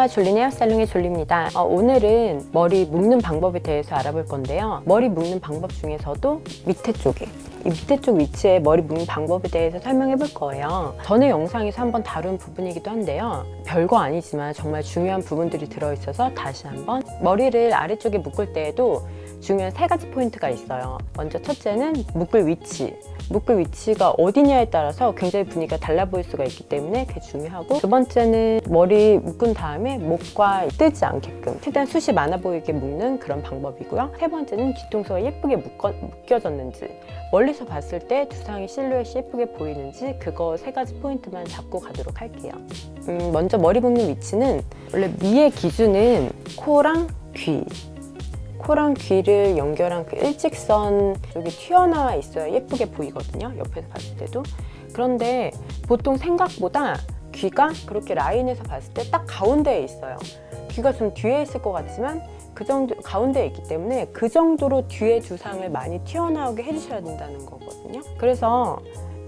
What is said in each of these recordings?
안녕하세요. 졸린 헤어살롱의 졸리입니다. 어, 오늘은 머리 묶는 방법에 대해서 알아볼 건데요. 머리 묶는 방법 중에서도 밑에 쪽에 이 밑에 쪽 위치에 머리 묶는 방법에 대해서 설명해 볼 거예요. 전에 영상에서 한번 다룬 부분이기도 한데요. 별거 아니지만 정말 중요한 부분들이 들어있어서 다시 한번 머리를 아래쪽에 묶을 때에도 중요한 세 가지 포인트가 있어요. 먼저 첫째는 묶을 위치. 묶을 위치가 어디냐에 따라서 굉장히 분위기가 달라 보일 수가 있기 때문에 그게 중요하고 두 번째는 머리 묶은 다음에 목과 뜨지 않게끔 최대한 숱이 많아 보이게 묶는 그런 방법이고요. 세 번째는 뒤통수가 예쁘게 묶어, 묶여졌는지 멀리서 봤을 때 두상의 실루엣이 예쁘게 보이는지 그거 세 가지 포인트만 잡고 가도록 할게요. 음, 먼저 머리 묶는 위치는 원래 미의 기준은 코랑 귀 코랑 귀를 연결한 그 일직선 쪽이 튀어나와 있어야 예쁘게 보이거든요. 옆에서 봤을 때도. 그런데 보통 생각보다 귀가 그렇게 라인에서 봤을 때 딱 가운데에 있어요. 귀가 좀 뒤에 있을 것 같지만 그 정도 가운데에 있기 때문에 그 정도로 뒤에 두상을 많이 튀어나오게 해주셔야 된다는 거거든요. 그래서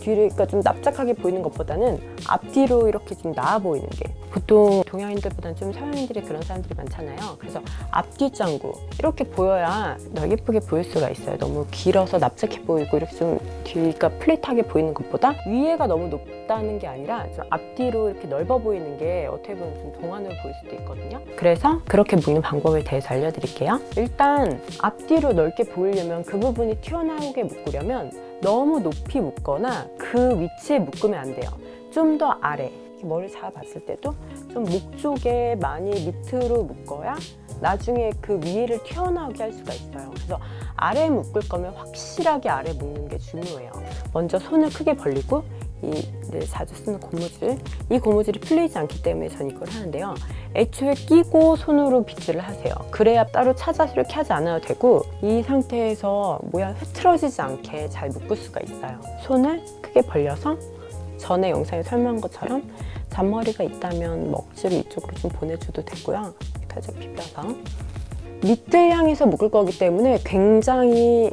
뒤를 그러니까 좀 납작하게 보이는 것보다는 앞뒤로 이렇게 좀 나아 보이는 게 보통 동양인들보다는 좀 서양인들이 그런 사람들이 많잖아요. 그래서 앞뒤 짱구 이렇게 보여야 더 예쁘게 보일 수가 있어요. 너무 길어서 납작해 보이고 이렇게 좀 뒤가 플랫하게 보이는 것보다 위에가 너무 높다는 게 아니라 좀 앞뒤로 이렇게 넓어 보이는 게 어떻게 보면 좀 동안으로 보일 수도 있거든요. 그래서 그렇게 묶는 방법에 대해서 알려드릴게요. 일단 앞뒤로 넓게 보이려면 그 부분이 튀어나오게 묶으려면 너무 높이 묶거나 그 위치에 묶으면 안 돼요. 좀 더 아래. 머리 잡아봤을 때도 좀 목 쪽에 많이 밑으로 묶어야 나중에 그 위를 튀어나오게 할 수가 있어요. 그래서 아래 묶을 거면 확실하게 아래 묶는 게 중요해요. 먼저 손을 크게 벌리고 이 네, 자주 쓰는 고무줄 이 고무줄이 풀리지 않기 때문에 전 이걸 하는데요. 애초에 끼고 손으로 빗질을 하세요. 그래야 따로 찾아서 이렇게 하지 않아도 되고 이 상태에서 모양 흐트러지지 않게 잘 묶을 수가 있어요. 손을 크게 벌려서 전에 영상에 설명한 것처럼 잔머리가 있다면 먹지를 이쪽으로 좀 보내줘도 되고요. 이렇게 살짝 비벼서 밑을 향해서 묶을 거기 때문에 굉장히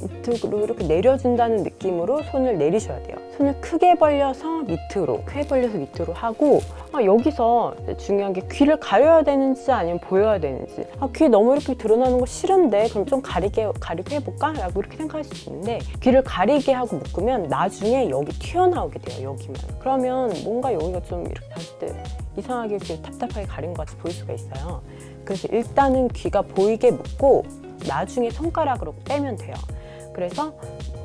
밑으로 이렇게 내려준다는 느낌으로 손을 내리셔야 돼요. 손을 크게 벌려서 밑으로, 크게 벌려서 밑으로 하고 아, 여기서 중요한 게 귀를 가려야 되는지 아니면 보여야 되는지 아, 귀 너무 이렇게 드러나는 거 싫은데 그럼 좀 가리게 가리고 해볼까? 라고 이렇게 생각할 수 있는데 귀를 가리게 하고 묶으면 나중에 여기 튀어나오게 돼요. 여기만. 그러면 뭔가 여기가 좀 이렇게 봤을 때 이상하게 이렇게 답답하게 가린 것 같이 보일 수가 있어요. 그래서 일단은 귀가 보이게 묶고 나중에 손가락으로 빼면 돼요. 그래서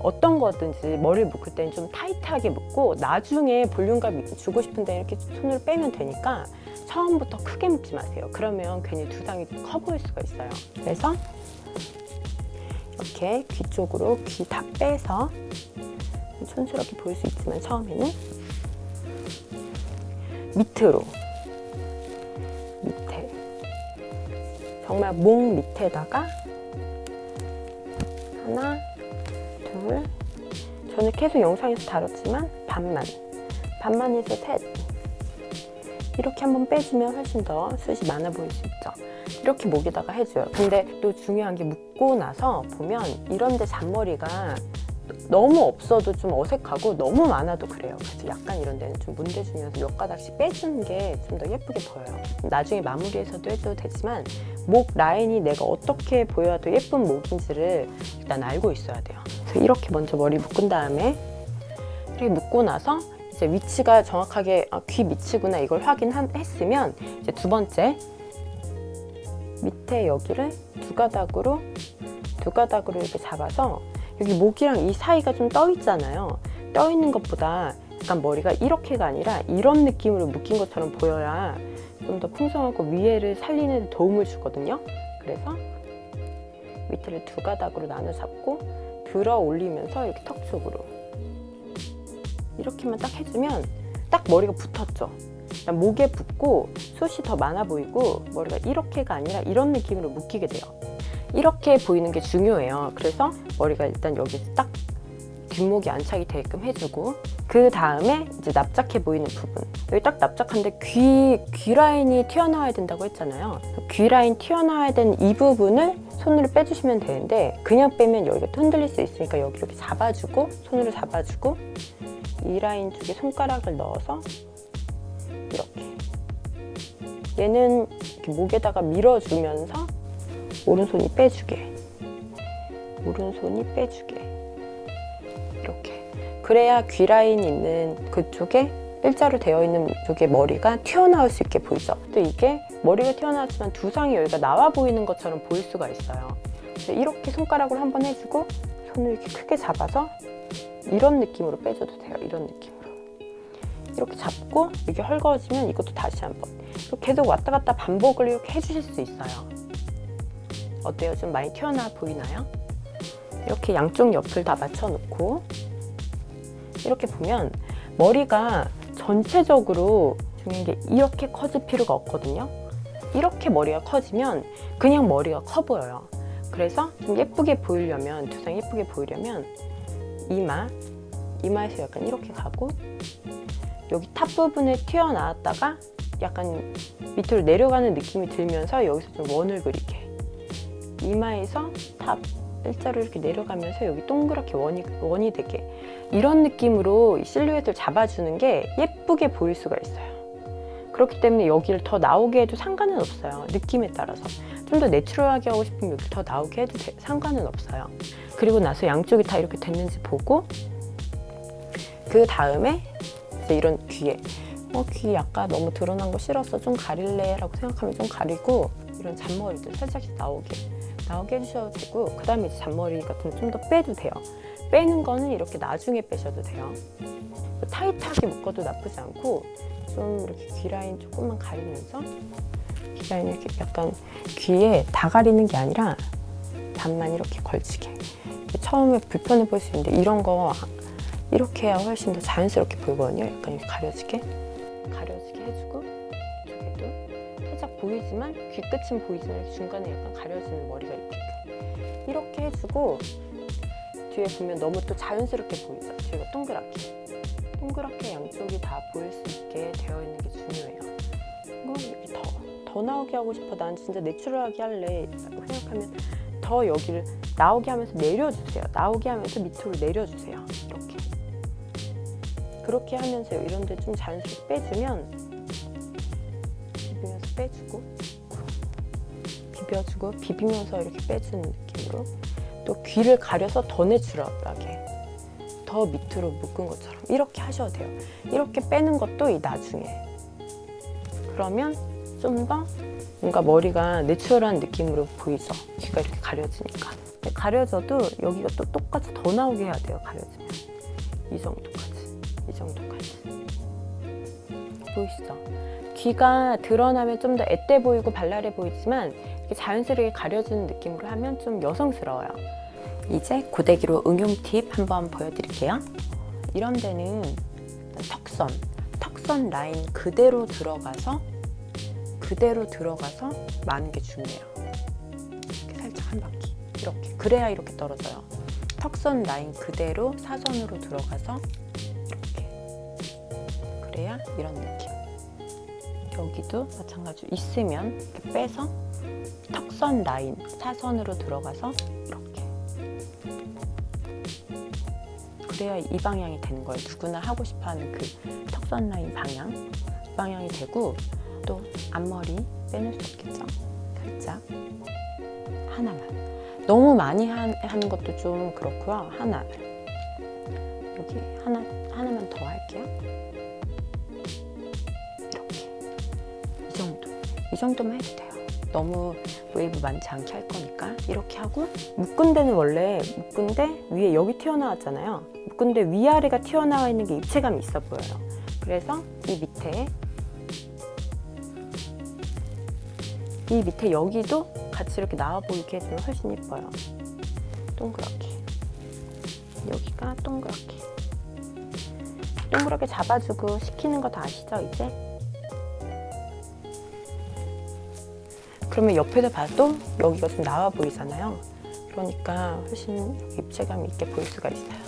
어떤 거든지 머리를 묶을 때는 좀 타이트하게 묶고 나중에 볼륨감 주고 싶은데 이렇게 손으로 빼면 되니까 처음부터 크게 묶지 마세요. 그러면 괜히 두상이 커 보일 수가 있어요. 그래서 이렇게 귀 쪽으로 귀 다 빼서 촌스럽게 보일 수 있지만 처음에는 밑으로 밑에 정말 목 밑에다가 하나 둘 저는 계속 영상에서 다뤘지만 반만. 반만에서 셋. 이렇게 한번 빼주면 훨씬 더 숱이 많아 보일 수 있죠. 이렇게 목에다가 해줘요. 근데 또 중요한 게 묶고 나서 보면 이런데 잔머리가 너무 없어도 좀 어색하고 너무 많아도 그래요. 그래서 약간 이런 데는 좀 문대주면서 몇 가닥씩 빼주는 게 좀 더 예쁘게 보여요. 나중에 마무리해서도 해줘도 되지만 목 라인이 내가 어떻게 보여야 더 예쁜 목인지를 일단 알고 있어야 돼요. 그래서 이렇게 먼저 머리 묶은 다음에 이렇게 묶고 나서 이제 위치가 정확하게 아, 귀 밑이구나 이걸 확인했으면 이제 두 번째 밑에 여기를 두 가닥으로 두 가닥으로 이렇게 잡아서 여기 목이랑 이 사이가 좀 떠 있잖아요. 떠 있는 것보다 약간 머리가 이렇게가 아니라 이런 느낌으로 묶인 것처럼 보여야 좀 더 풍성하고 위에를 살리는 데 도움을 주거든요. 그래서 밑에를 두 가닥으로 나눠 잡고 들어 올리면서 이렇게 턱 쪽으로 이렇게만 딱 해주면 딱 머리가 붙었죠. 목에 붙고 숱이 더 많아 보이고 머리가 이렇게가 아니라 이런 느낌으로 묶이게 돼요. 이렇게 보이는 게 중요해요. 그래서 머리가 일단 여기 딱 뒷목이 안착이 되게끔 해주고 그 다음에 이제 납작해 보이는 부분. 여기 딱 납작한데 귀, 귀 라인이 튀어나와야 된다고 했잖아요. 귀 라인 튀어나와야 되는 이 부분을 손으로 빼주시면 되는데 그냥 빼면 여기가 또 흔들릴 수 있으니까 여기 이렇게 잡아주고 손으로 잡아주고 이 라인 쪽에 손가락을 넣어서 이렇게. 얘는 이렇게 목에다가 밀어주면서 오른손이 빼주게. 오른손이 빼주게. 이렇게. 그래야 귀 라인 있는 그쪽에 일자로 되어 있는 쪽에 머리가 튀어나올 수 있게 보이죠. 또 이게 머리가 튀어나왔지만 두상이 여기가 나와 보이는 것처럼 보일 수가 있어요. 이렇게 손가락으로 한번 해주고 손을 이렇게 크게 잡아서 이런 느낌으로 빼줘도 돼요. 이런 느낌으로. 이렇게 잡고 이게 헐거워지면 이것도 다시 한번 계속 왔다 갔다 반복을 이렇게 해주실 수 있어요. 어때요? 좀 많이 튀어나와 보이나요? 이렇게 양쪽 옆을 다 맞춰놓고 이렇게 보면 머리가 전체적으로 중요한 게 이렇게 커질 필요가 없거든요. 이렇게 머리가 커지면 그냥 머리가 커 보여요. 그래서 좀 예쁘게 보이려면 두상 예쁘게 보이려면 이마 이마에서 약간 이렇게 가고 여기 탑 부분에 튀어나왔다가 약간 밑으로 내려가는 느낌이 들면서 여기서 좀 원을 그리게 이마에서 탑 일자로 이렇게 내려가면서 여기 동그랗게 원이 원이 되게 이런 느낌으로 이 실루엣을 잡아주는 게 예쁘게 보일 수가 있어요. 그렇기 때문에 여기를 더 나오게 해도 상관은 없어요. 느낌에 따라서 좀 더 내추럴하게 하고 싶으면 여기 더 나오게 해도 돼- 상관은 없어요. 그리고 나서 양쪽이 다 이렇게 됐는지 보고 그 다음에 이런 귀에 어, 귀 약간 너무 드러난 거 싫어서 좀 가릴래 라고 생각하면 좀 가리고 이런 잔머리도 살짝씩 나오게 나오게 해주셔도 되고 그 다음에 잔머리 같은 거 좀 더 빼도 돼요. 빼는 거는 이렇게 나중에 빼셔도 돼요. 타이트하게 묶어도 나쁘지 않고 좀 이렇게 귀 라인 조금만 가리면서 귀 라인 이렇게 약간 귀에 다 가리는 게 아니라 반만 이렇게 걸치게. 처음에 불편해 보일 수 있는데 이런 거 이렇게 해야 훨씬 더 자연스럽게 보이거든요. 약간 이렇게 가려지게? 가려지게 해주고 이쪽에도 살짝 보이지만 귀 끝은 보이지만 중간에 약간 가려지는 머리가 이렇게 이렇게 해주고 뒤에 보면 너무 또 자연스럽게 보이죠. 뒤가 동그랗게 동그랗게 양쪽이 다 보일 수 있게 되어 있는 게 중요해요. 이렇게 더, 더 나오게 하고 싶어. 난 진짜 내추럴하게 할래. 생각하면 더 여기를 나오게 하면서 내려주세요. 나오게 하면서 밑으로 내려주세요. 이렇게. 그렇게 하면서 이런 데 좀 자연스럽게 빼주면 빼주고 비벼주고 비비면서 이렇게 빼주는 느낌으로 또 귀를 가려서 더 내추럴하게 더 밑으로 묶은 것처럼 이렇게 하셔도 돼요. 이렇게 빼는 것도 이 나중에 그러면 좀 더 뭔가 머리가 내추럴한 느낌으로 보이죠. 귀가 이렇게 가려지니까. 가려져도 여기가 또 똑같이 더 나오게 해야 돼요. 가려지면 이 정도까지, 이 정도까지 보이시죠? 귀가 드러나면 좀 더 앳돼 보이고 발랄해 보이지만 이렇게 자연스럽게 가려지는 느낌으로 하면 좀 여성스러워요. 이제 고데기로 응용 팁 한번 보여드릴게요. 이런 데는 턱선, 턱선 라인 그대로 들어가서 그대로 들어가서 마는 게 중요해요. 이렇게 살짝 한 바퀴 이렇게 그래야 이렇게 떨어져요. 턱선 라인 그대로 사선으로 들어가서 이렇게 그래야 이런 느낌. 여기도 마찬가지로 있으면 이렇게 빼서 턱선 라인 사선으로 들어가서 이렇게 그래야 이 방향이 되는 거예요. 누구나 하고 싶어하는 그 턱선 라인 방향 이 방향이 되고 또 앞머리 빼놓을 수 없겠죠. 살짝 하나만 너무 많이 한- 하는 것도 좀 그렇고요. 하나 여기 하나 하나만 더 할게요. 이 정도만 해도 돼요. 너무 웨이브 많지 않게 할 거니까 이렇게 하고 묶은 데는 원래 묶은 데 위에 여기 튀어나왔잖아요. 묶은 데 위아래가 튀어나와 있는 게 입체감이 있어 보여요. 그래서 이 밑에 이 밑에 여기도 같이 이렇게 나와 보이게 해주면 훨씬 예뻐요. 동그랗게. 여기가 동그랗게. 동그랗게 잡아주고 시키는 거 다 아시죠, 이제? 그러면 옆에서 봐도 여기가 좀 나와 보이잖아요. 그러니까 훨씬 입체감 있게 보일 수가 있어요.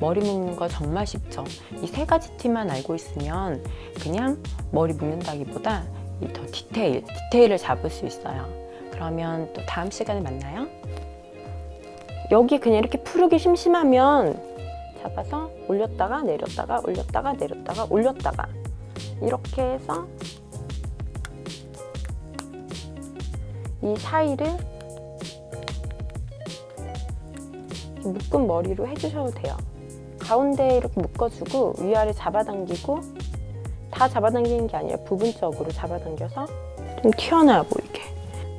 머리 묶는 거 정말 쉽죠. 이 세 가지 팁만 알고 있으면 그냥 머리 묶는다기보다 이더 디테일, 디테일을 잡을 수 있어요. 그러면 또 다음 시간에 만나요. 여기 그냥 이렇게 푸르기 심심하면 잡아서 올렸다가 내렸다가 올렸다가 내렸다가 올렸다가 이렇게 해서 이 사이를 묶은 머리로 해주셔도 돼요. 가운데 이렇게 묶어주고 위아래 잡아당기고 다 잡아당기는 게 아니라 부분적으로 잡아당겨서 좀 튀어나와 보이게.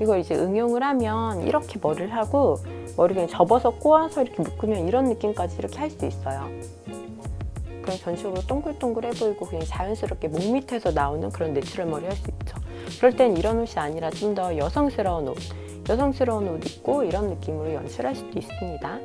이걸 이제 응용을 하면 이렇게 머리를 하고 머리 그냥 접어서 꼬아서 이렇게 묶으면 이런 느낌까지 이렇게 할 수 있어요. 그냥 전적으로 동글동글해 보이고 그냥 자연스럽게 목 밑에서 나오는 그런 내추럴 머리 할 수 있죠. 그럴 땐 이런 옷이 아니라 좀 더 여성스러운 옷, 여성스러운 옷 입고 이런 느낌으로 연출할 수도 있습니다.